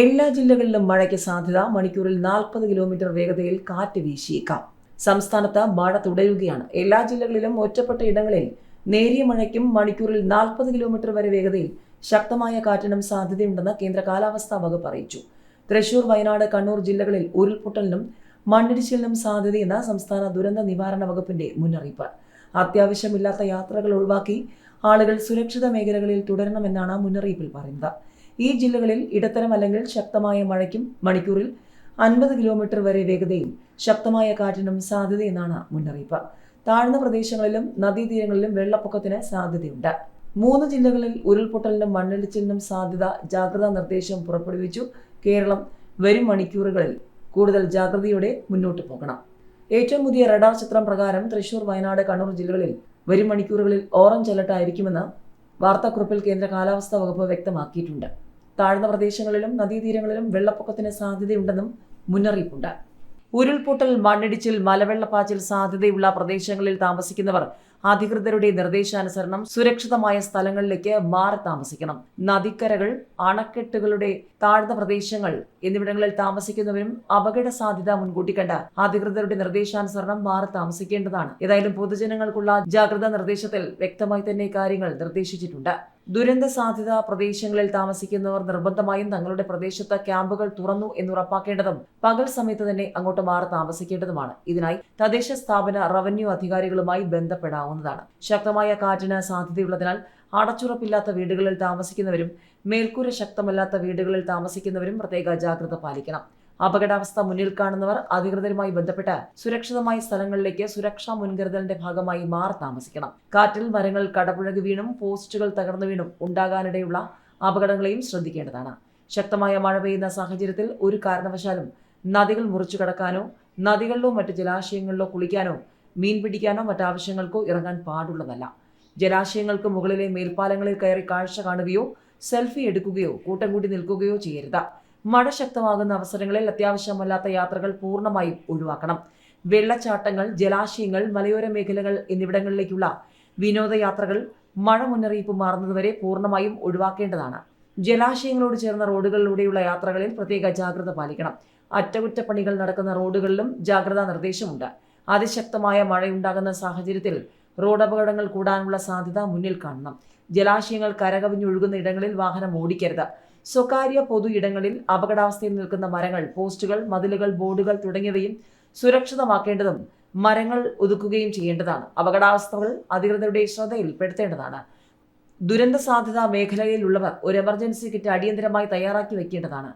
എല്ലാ ജില്ലകളിലും മഴയ്ക്ക് സാധ്യത. മണിക്കൂറിൽ നാൽപ്പത് കിലോമീറ്റർ വേഗതയിൽ കാറ്റ് വീശിയേക്കാം. സംസ്ഥാനത്ത് മഴ തുടരുകയാണ്. എല്ലാ ജില്ലകളിലും ഒറ്റപ്പെട്ട ഇടങ്ങളിൽ നേരിയ മഴയ്ക്കും മണിക്കൂറിൽ നാൽപ്പത് കിലോമീറ്റർ വരെ വേഗതയിൽ ശക്തമായ കാറ്റിനും സാധ്യതയുണ്ടെന്ന് കേന്ദ്ര കാലാവസ്ഥാ വകുപ്പ് അറിയിച്ചു. തൃശൂർ വയനാട് കണ്ണൂർ ജില്ലകളിൽ ഉരുൾപൊട്ടലിനും മണ്ണിടിച്ചിലിനും സാധ്യതയെന്ന് സംസ്ഥാന ദുരന്ത നിവാരണ വകുപ്പിന്റെ മുന്നറിയിപ്പ്. അത്യാവശ്യമില്ലാത്ത യാത്രകൾ ഒഴിവാക്കി ആളുകൾ സുരക്ഷിത മേഖലകളിൽ തുടരണമെന്നാണ് മുന്നറിയിപ്പിൽ പറയുന്നത്. ഈ ജില്ലകളിൽ ഇടത്തരം അല്ലെങ്കിൽ ശക്തമായ മഴയ്ക്കും മണിക്കൂറിൽ അൻപത് കിലോമീറ്റർ വരെ വേഗതയും ശക്തമായ കാറ്റിനും സാധ്യതയെന്നാണ് മുന്നറിയിപ്പ്. താഴ്ന്ന പ്രദേശങ്ങളിലും നദീതീരങ്ങളിലും വെള്ളപ്പൊക്കത്തിന് സാധ്യതയുണ്ട്. മൂന്ന് ജില്ലകളിൽ ഉരുൾപൊട്ടലിനും മണ്ണിടിച്ചിലിനും സാധ്യത ജാഗ്രതാ നിർദ്ദേശം പുറപ്പെടുവിച്ചു. കേരളം വരും മണിക്കൂറുകളിൽ കൂടുതൽ ജാഗ്രതയോടെ മുന്നോട്ട് പോകണം. ഏറ്റവും പുതിയ റഡാർ ചിത്രം പ്രകാരം തൃശൂർ വയനാട് കണ്ണൂർ ജില്ലകളിൽ വരും മണിക്കൂറുകളിൽ ഓറഞ്ച് അലർട്ടായിരിക്കുമെന്ന് വാർത്താക്കുറിപ്പിൽ കേന്ദ്ര കാലാവസ്ഥാ വകുപ്പ് വ്യക്തമാക്കിയിട്ടുണ്ട്. താഴ്ന്ന പ്രദേശങ്ങളിലും നദീതീരങ്ങളിലും വെള്ളപ്പൊക്കത്തിന് സാധ്യതയുണ്ടെന്നും മുന്നറിയിപ്പുണ്ട്. ഉരുൾപൊട്ടൽ മണ്ണിടിച്ചിൽ മലവെള്ളപ്പാച്ചിൽ സാധ്യതയുള്ള പ്രദേശങ്ങളിൽ താമസിക്കുന്നവർ അധികൃതരുടെ നിർദ്ദേശാനുസരണം സുരക്ഷിതമായ സ്ഥലങ്ങളിലേക്ക് മാറി താമസിക്കണം. നദിക്കരകൾ അണക്കെട്ടുകളുടെ താഴ്ന്ന പ്രദേശങ്ങൾ എന്നിവിടങ്ങളിൽ താമസിക്കുന്നവരും അപകട സാധ്യത മുൻകൂട്ടി കണ്ട് അധികൃതരുടെ നിർദ്ദേശാനുസരണം മാറി താമസിക്കേണ്ടതാണ്. ഏതായാലും പൊതുജനങ്ങൾക്കുള്ള ജാഗ്രതാ നിർദ്ദേശത്തിൽ വ്യക്തമായി തന്നെ കാര്യങ്ങൾ നിർദ്ദേശിച്ചിട്ടുണ്ട്. ദുരന്ത സാധ്യത പ്രദേശങ്ങളിൽ താമസിക്കുന്നവർ നിർബന്ധമായും തങ്ങളുടെ പ്രദേശത്ത് ക്യാമ്പുകൾ തുറന്നു എന്നുറപ്പാക്കേണ്ടതും പകൽ സമയത്ത് തന്നെ അങ്ങോട്ട് മാറി താമസിക്കേണ്ടതുമാണ്. ഇതിനായി തദ്ദേശ സ്ഥാപന റവന്യൂ അധികാരികളുമായി ബന്ധപ്പെടാവുന്നതാണ്. ശക്തമായ കാറ്റിന് സാധ്യതയുള്ളതിനാൽ അടച്ചുറപ്പില്ലാത്ത വീടുകളിൽ താമസിക്കുന്നവരും മേൽക്കൂര ശക്തമല്ലാത്ത വീടുകളിൽ താമസിക്കുന്നവരും പ്രത്യേക ജാഗ്രത പാലിക്കണം. അപകടാവസ്ഥ മുന്നിൽ കാണുന്നവർ അധികൃതരുമായി ബന്ധപ്പെട്ട് സുരക്ഷിതമായ സ്ഥലങ്ങളിലേക്ക് സുരക്ഷാ മുൻകരുതലിന്റെ ഭാഗമായി മാറി താമസിക്കണം. കാറ്റിൽ മരങ്ങൾ കടപുഴകി വീണും പോസ്റ്റുകൾ തകർന്നു വീണും ഉണ്ടാകാനിടയുള്ള അപകടങ്ങളെയും ശ്രദ്ധിക്കേണ്ടതാണ്. ശക്തമായ മഴ പെയ്യുന്ന സാഹചര്യത്തിൽ ഒരു കാരണവശാലും നദികൾ മുറിച്ചു കടക്കാനോ നദികളിലോ മറ്റ് ജലാശയങ്ങളിലോ കുളിക്കാനോ മീൻ പിടിക്കാനോ മറ്റാവശ്യങ്ങൾക്കോ ഇറങ്ങാൻ പാടുള്ളതല്ല. ജലാശയങ്ങൾക്ക് മുകളിലെ മേൽപ്പാലങ്ങളിൽ കയറി കാഴ്ച കാണുകയോ സെൽഫി എടുക്കുകയോ കൂട്ടം കൂടി നിൽക്കുകയോ ചെയ്യരുത്. മഴ ശക്തമാകുന്ന അവസരങ്ങളിൽ അത്യാവശ്യമല്ലാത്ത യാത്രകൾ പൂർണമായും ഒഴിവാക്കണം. വെള്ളച്ചാട്ടങ്ങൾ ജലാശയങ്ങൾ മലയോര മേഖലകൾ എന്നിവിടങ്ങളിലേക്കുള്ള വിനോദയാത്രകൾ മഴ മുന്നറിയിപ്പ് മാറുന്നതുവരെ പൂർണമായും ഒഴിവാക്കേണ്ടതാണ്. ജലാശയങ്ങളോട് ചേർന്ന റോഡുകളിലൂടെയുള്ള യാത്രകളിൽ പ്രത്യേക ജാഗ്രത പാലിക്കണം. അറ്റകുറ്റപ്പണികൾ നടക്കുന്ന റോഡുകളിലും ജാഗ്രതാ നിർദ്ദേശമുണ്ട്. അതിശക്തമായ മഴയുണ്ടാകുന്ന സാഹചര്യത്തിൽ റോഡ് അപകടങ്ങൾ കൂടാനുള്ള സാധ്യത മുന്നിൽ കാണണം. ജലാശയങ്ങൾ കരകവിഞ്ഞൊഴുകുന്ന ഇടങ്ങളിൽ വാഹനം ഓടിക്കരുത്. സ്വകാര്യ പൊതു ഇടങ്ങളിൽ അപകടാവസ്ഥയിൽ നിൽക്കുന്ന മരങ്ങൾ പോസ്റ്റുകൾ മതിലുകൾ ബോർഡുകൾ തുടങ്ങിയവയും സുരക്ഷിതമാക്കേണ്ടതും മരങ്ങൾ ഒതുക്കുകയും ചെയ്യേണ്ടതാണ്. അപകടാവസ്ഥകൾ അധികൃതരുടെ ശ്രദ്ധയിൽപ്പെടുത്തേണ്ടതാണ് ദുരന്ത സാധ്യതാ മേഖലയിലുള്ളവർ ഒരു എമർജൻസി കിറ്റ് അടിയന്തരമായി തയ്യാറാക്കി വെക്കേണ്ടതാണ്.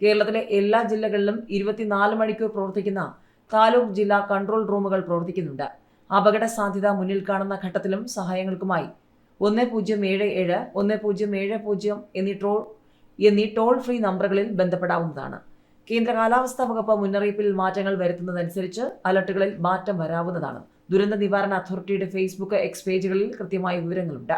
കേരളത്തിലെ എല്ലാ ജില്ലകളിലും ഇരുപത്തിനാല് മണിക്കൂർ പ്രവർത്തിക്കുന്ന താലൂക്ക് ജില്ലാ കൺട്രോൾ റൂമുകൾ പ്രവർത്തിക്കുന്നുണ്ട്. അപകട സാധ്യത മുന്നിൽ കാണുന്ന ഘട്ടത്തിലും സഹായങ്ങൾക്കുമായി ഒന്ന് പൂജ്യം ഏഴ് ഏഴ് ഒന്ന് പൂജ്യം ഏഴ് പൂജ്യം എന്നീ ട്രോൾ എന്നീ ടോൾ ഫ്രീ നമ്പറുകളിൽ ബന്ധപ്പെടാവുന്നതാണ്. കേന്ദ്ര കാലാവസ്ഥാ വകുപ്പ് മുന്നറിയിപ്പിൽ മാറ്റങ്ങൾ വരുത്തുന്നതനുസരിച്ച് അലർട്ടുകളിൽ മാറ്റം വരാവുന്നതാണ്. ദുരന്ത നിവാരണ അതോറിറ്റിയുടെ ഫേസ്ബുക്ക് എക്സ് പേജുകളിൽ കൃത്യമായ വിവരങ്ങളുണ്ട്.